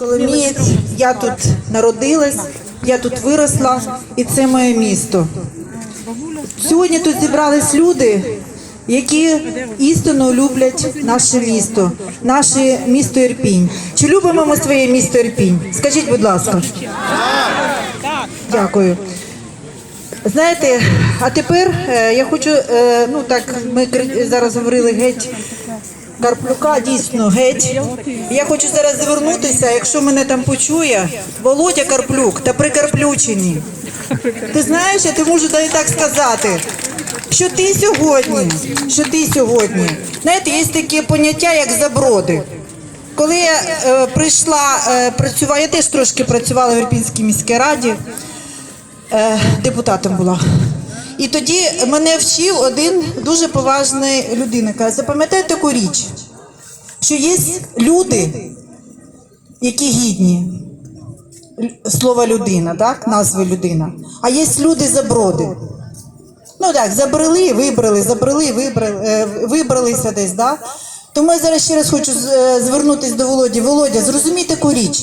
Коломієць, я тут народилась, я тут виросла, і це моє місто. Сьогодні тут зібрались люди, які істинно люблять наше місто, наше місто Ірпінь. Чи любимо ми своє місто Ірпінь? Скажіть, будь ласка. Дякую. Знаєте, а тепер е, я хочу, е, ну так, ми зараз говорили геть Карплюка, дійсно геть. Я хочу зараз звернутися, якщо мене там почує, Володя Карплюк та прикарплючені. Ти знаєш, я ти можу навіть так сказати, що ти сьогодні, що ти сьогодні, знаєте, є таке поняття, як заброди. Коли я е, прийшла е, працювати, я теж трошки працювала в Ірпінській міській раді, е, депутатом була. І тоді мене вчив один дуже поважний людина. Каже, запам'ятайте таку річ, що є люди, які гідні слова людина, так? назви людина, а є люди заброди. Ну так, забрели, вибрали, забрели, вибрали, е, вибралися десь, да? Тому я зараз ще раз хочу е, звернутися до Володі. Володя, зрозумій таку річ,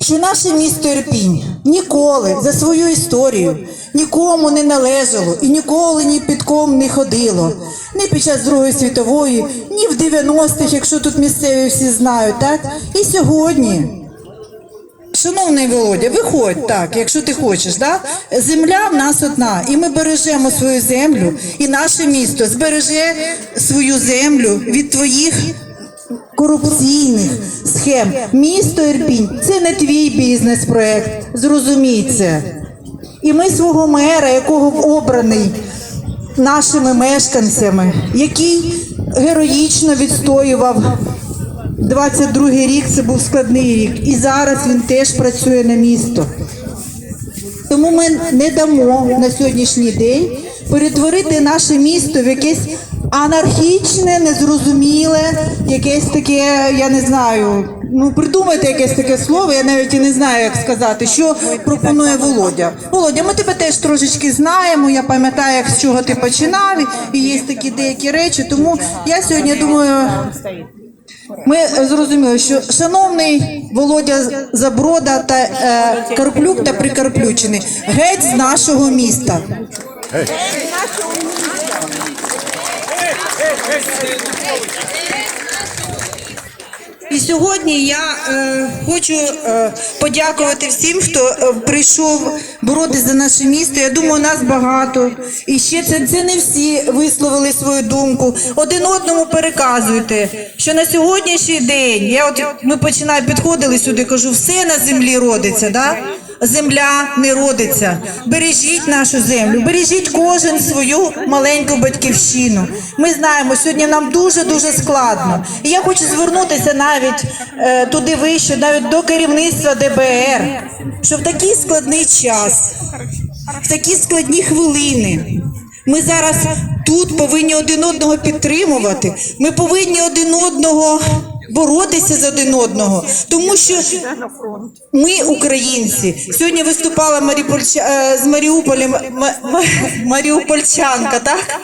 що наше місто Ірпінь ніколи за свою історію нікому не належало і ніколи ні під ком не ходило. Ні під час Другої світової, ні в 90-х, якщо тут місцеві всі знають, так? І сьогодні. Шановний Володя, виходь так, якщо ти хочеш. Да? Земля в нас одна, і ми бережемо свою землю, і наше місто збереже свою землю від твоїх корупційних схем. Місто Ірпінь це не твій бізнес-проект. Зрозумій це. І ми свого мера, якого обраний нашими мешканцями, який героїчно відстоював 22-й рік це був складний рік, і зараз він теж працює на місто. Тому ми не дамо на сьогоднішній день перетворити наше місто в якесь анархічне, незрозуміле, якесь таке, я не знаю. Ну, придумайте якесь таке слово, я навіть і не знаю, як сказати, що пропонує Володя. Володя, ми тебе теж трошечки знаємо. Я пам'ятаю, як з чого ти починав, і є такі деякі речі. Тому я сьогодні думаю. Ми зрозуміли, що шановний Володя Заброда та е, Карплюк та Прикарплючений геть з нашого міста. І сьогодні я е, хочу е, подякувати всім, хто е, прийшов боротися за наше місто. Я думаю, нас багато. І ще це, це не всі висловили свою думку. Один одному переказуйте, що на сьогоднішній день я от ми починаю підходили сюди, кажу, все на землі родиться. Да? Земля не родиться. Бережіть нашу землю, бережіть кожен свою маленьку батьківщину. Ми знаємо, сьогодні нам дуже дуже складно. І я хочу звернутися навіть е, туди вище, навіть до керівництва ДБР, що в такий складний час, в такі складні хвилини. Ми зараз тут повинні один одного підтримувати. Ми повинні один одного боротися за один одного, тому що ми, українці, сьогодні виступала Маріупольча... е, з Маріуполя М- М- Маріупольчанка, так?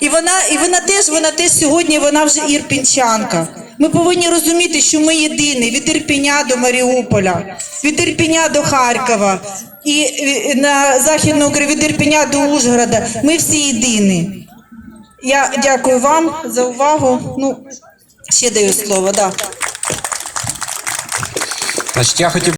І вона, і вона теж, вона теж сьогодні, вона вже ірпінчанка. Ми повинні розуміти, що ми єдині від Ірпіня до Маріуполя, від Ірпіня до Харкова і е, на Західну Україну, від Ірпіня до Ужгорода. Ми всі єдині. Я дякую вам за увагу. Ну, ще даю слово. Да. Значить, я хотів